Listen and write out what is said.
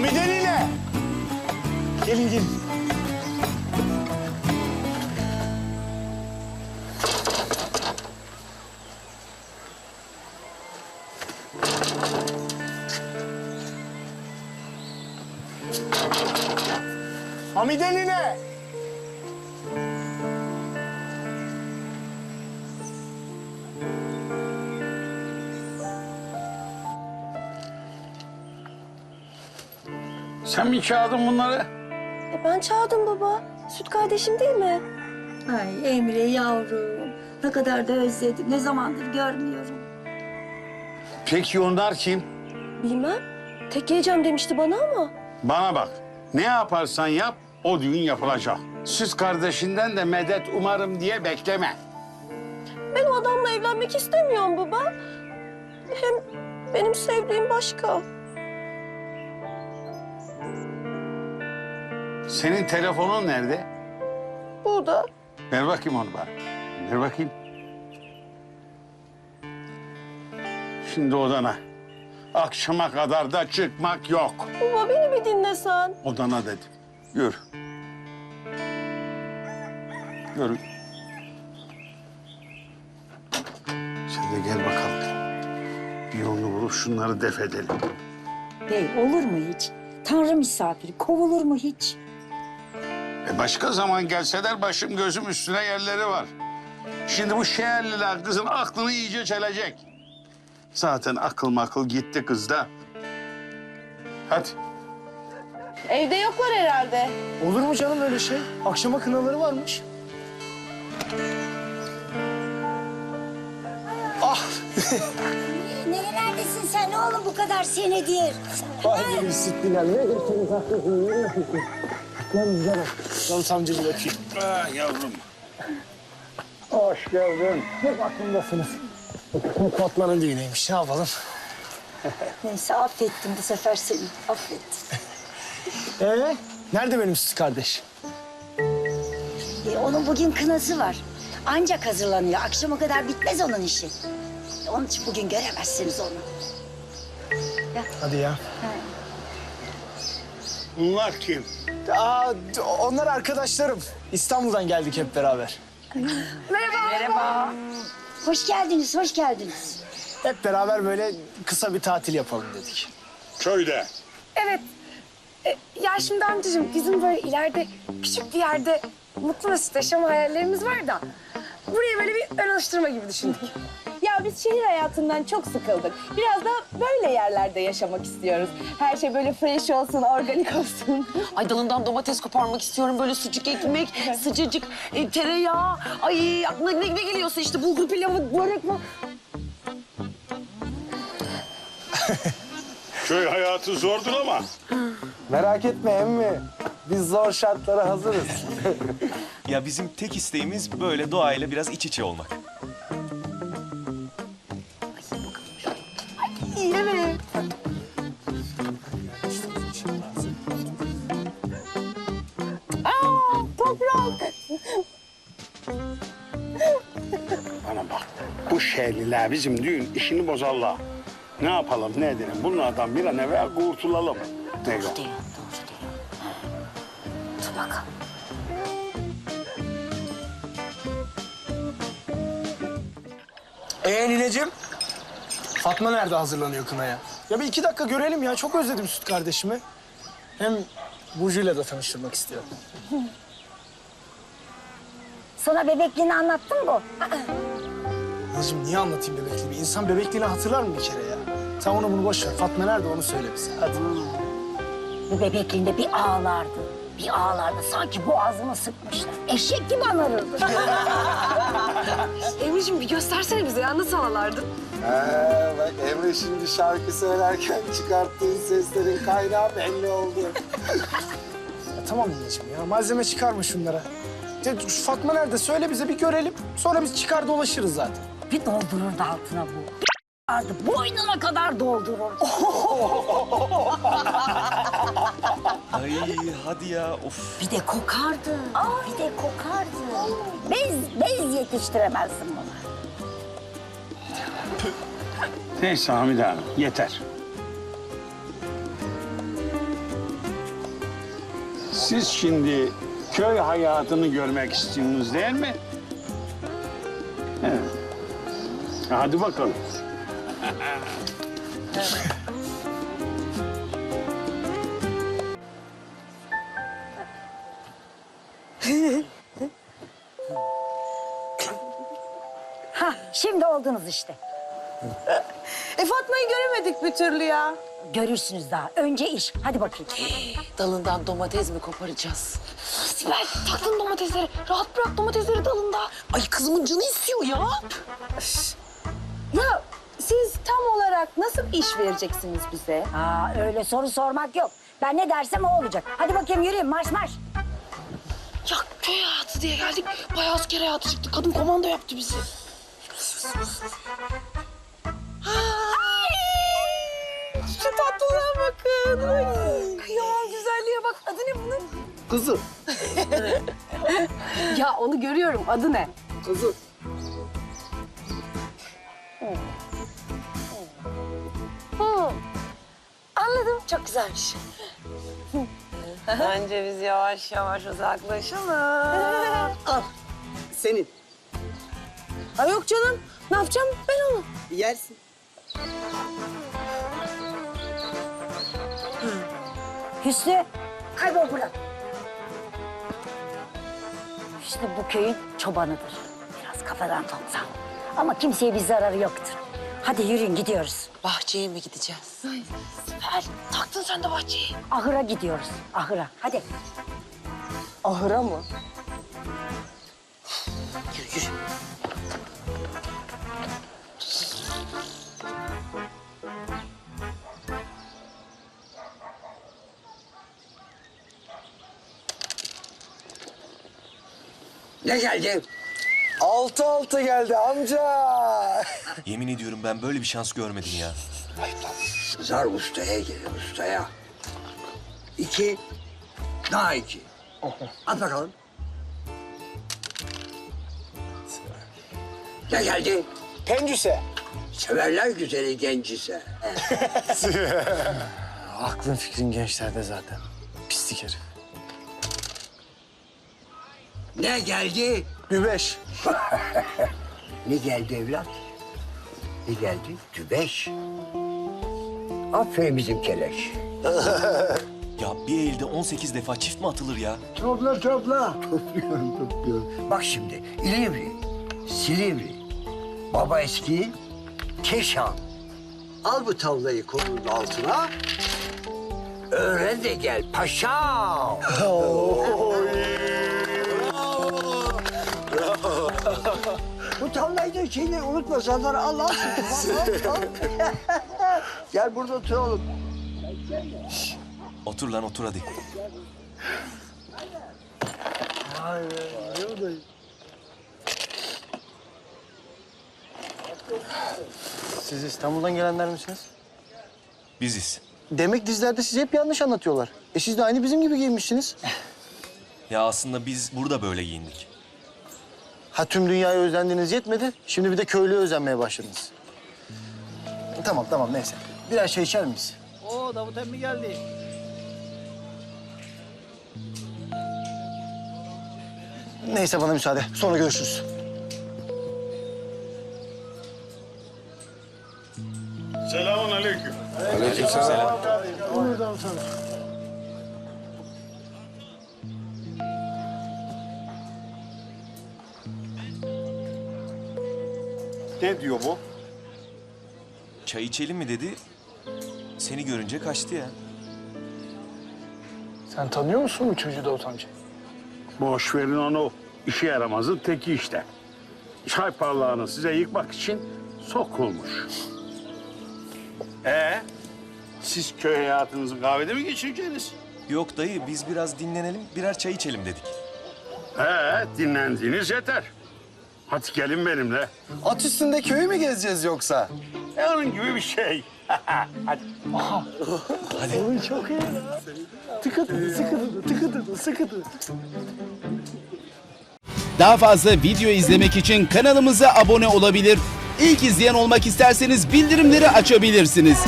Hamide nine. Gelin gelin. Hamide nine. Sen mi çağırdın bunları? E ben çağırdım baba. Süt kardeşim değil mi? Ay Emre yavrum. Ne kadar da özledim. Ne zamandır görmüyorum. Peki onlar kim? Bilmem. Tek geleceğim demişti bana ama. Bana bak. Ne yaparsan yap o düğün yapılacak. Süt kardeşinden de medet umarım diye bekleme. Ben o adamla evlenmek istemiyorum baba. Hem benim sevdiğim başka. Senin telefonun nerede? Burada. Ver bakayım onu bana. Ver bakayım. Şimdi odana. Akşama kadar da çıkmak yok. Baba beni bir dinlesen. Odana dedim. Yürü. Yürü. Sen de gel bakalım. Bir yolunu bulup şunları def edelim. Bey olur mu hiç? Tanrı misafiri kovulur mu hiç? E başka zaman gelseler başım gözüm üstüne yerleri var. Şimdi bu şehirliler kızın aklını iyice çelecek. Zaten akıl makıl gitti kızda. Hadi. Evde yoklar herhalde. Olur mu canım öyle şey? Akşama kınaları varmış. Ah! Nerelerdesin sen oğlum bu kadar senedir? Vay benim sütlüler. Ne geçtiniz Lan güzel. Lan samcacı bakayım. Ah yavrum. Hoş geldin. Hep aklımdasınız. Fatma'nın düğünüymüş. Ne yapalım? Neyse affettim bu sefer seni. Affettim. Ee, nerede benim süt kardeş? E, onun bugün kınası var. Ancak hazırlanıyor. Akşama kadar bitmez onun işi. Onun için bugün göremezsiniz onu. Hadi ya. Bunlar kim? Aa, onlar arkadaşlarım. İstanbul'dan geldik hep beraber. Hoş geldiniz, hoş geldiniz. Hep beraber böyle kısa bir tatil yapalım dedik. Köyde. Evet. E, ya şimdi amcacığım bizim böyle ileride küçük bir yerde mutlu mesut yaşam hayallerimiz var da... ...buraya böyle bir ön alıştırma gibi düşündük. Ya biz şehir hayatından çok sıkıldık. Biraz da böyle yerlerde yaşamak istiyoruz. Her şey böyle fresh olsun, organik olsun. Ay dalından domates koparmak istiyorum. Böyle sucuk ekmek, sıcacık e, tereyağı. Ay aklına ne, ne geliyorsa işte bulgur pilavı, börek mi? Köy hayatı zordur ama. Merak etme emmi. Biz zor şartlara hazırız. Ya bizim tek isteğimiz böyle doğayla biraz iç içe olmak. Bana bak. Bu şehirliler bizim düğün işini bozarlar. Ne yapalım ne edelim? Bunlardan bir an evvel kurtulalım. Yok. Diyor, doğru diyor. Dur bakalım. Ee nineciğim? Fatma nerede hazırlanıyor kınaya? Ya bir iki dakika görelim ya. Çok özledim süt kardeşimi. Hem Burcu'yla da tanıştırmak istiyorum. Sana bebekliğini anlattım bu. Anacığım niye anlatayım bebekliğimi? İnsan bebekliğini hatırlar mı bir kere ya? Sen onu bunu boş ver. Fatma nerede onu söyle bize. Hadi. Bu bebekliğinde bir ağlardı. Bir ağlardı. Sanki boğazımı sıkmışlar. Eşek gibi anarırdı. Emre'ciğim bir göstersene bize ya nasıl havalardın? Ha, bak Emre şimdi şarkı söylerken çıkarttığın seslerin kaynağı belli oldu. Ya tamam nineciğim ya. Malzeme çıkarma şunlara. Ya şu Fatma nerede? Söyle bize bir görelim. Sonra biz çıkar dolaşırız zaten. bir doldururdu altına bu. Vardı. Boynuna kadar doldururdu. Ay hadi ya of. Bir de kokardı. Bir de kokardı. Bez, bez yetiştiremezsin bana. Neyse Hamide Hanım yeter. Siz şimdi köy hayatını görmek istiyorsunuz değil mi? Evet. Hadi bakalım. Hah şimdi oldunuz işte. E Fatma'yı göremedik bir türlü ya. Görürsünüz daha. Önce iş. Hadi bakayım. Dalından domates mi koparacağız? Sibel taktın domatesleri. Rahat bırak domatesleri dalında. Ay kızımın canı istiyor ya. Ya siz tam olarak nasıl iş vereceksiniz bize? Aa, öyle soru sormak yok. Ben ne dersem o olacak. Hadi bakayım yürüyün marş marş. Ya köy hayatı diye geldik. Bayağı asker hayatı çıktı. Kadın komando yaptı bizi. Şu tatlılığa bakın. Ay. Ya güzelliğe bak. Adı ne bunun? Kızım. Ya onu görüyorum. Adı ne? Kızım. Çok güzelmiş. Bence biz yavaş yavaş uzaklaşalım. Al. Senin. Ha yok canım. Ne yapacağım ben onu? Yersin. Hüsnü kaybol buradan. İşte bu köyün çobanıdır. Biraz kafadan topsam. Ama kimseye bir zararı yoktur. Hadi yürüyün gidiyoruz. Bahçeye mi gideceğiz? Sibel taktın sen de bahçeyi. Ahıra gidiyoruz. Ahıra. Hadi. Ahıra mı? Yürü yürü. Ne geldi? Altı altı geldi amca. Yemin ediyorum ben böyle bir şans görmedim ya. Zar ustaya gelir ustaya. İki, daha iki. At bakalım. Ne geldi? Pencüse. Severler güzeli gencise. Aklın fikrin gençlerde zaten. Pislik herif. Ne geldi? Güveş. Ne geldi evlat? Ne geldi? Tübeş. Aferin bizim keleş. Ya bir elde 18 defa çift mi atılır ya? Topla topla. Topluyorum topluyorum. Bak şimdi İlivri, Silivri, Baba Eski, Keşan. Al bu tavlayı kolunun altına. Öğren de gel paşam. bu tavlayı da şeyini unutma zaten al al. al, al. gel burada oturalım. Otur lan otur hadi. Siz İstanbul'dan gelenler misiniz? Biziz. Demek dizilerde sizi hep yanlış anlatıyorlar. E siz de aynı bizim gibi giyinmişsiniz. Ya aslında biz burada böyle giyindik. Ha tüm dünyayı özlendiniz yetmedi. Şimdi bir de köylüye özenmeye başladınız. Tamam tamam neyse. Birer şey içer miyiz? Oo Davut emmi geldi. Neyse bana müsaade. Sonra görüşürüz. Selamun aleyküm. Buradan sonra. Ne diyor bu? Çay içelim mi dedi. Seni görünce kaçtı ya. Sen tanıyor musun bu çocuğu Davut amca? Boş verin onu. İşe yaramazın teki işte. Çay parlağını size yıkmak için sokulmuş. Ee, siz köy hayatınızı kahvede mi geçireceksiniz? Yok dayı biz biraz dinlenelim birer çay içelim dedik. He, dinlendiğiniz yeter. Hadi gelin benimle. At üstünde köyü mü gezeceğiz yoksa? E, onun gibi bir şey. Hadi. Oy çok iyi. Tıkıdı, sıkıdı, tıkıdı, sıkıdı. Daha fazla video izlemek için kanalımıza abone olabilir. İlk izleyen olmak isterseniz bildirimleri açabilirsiniz.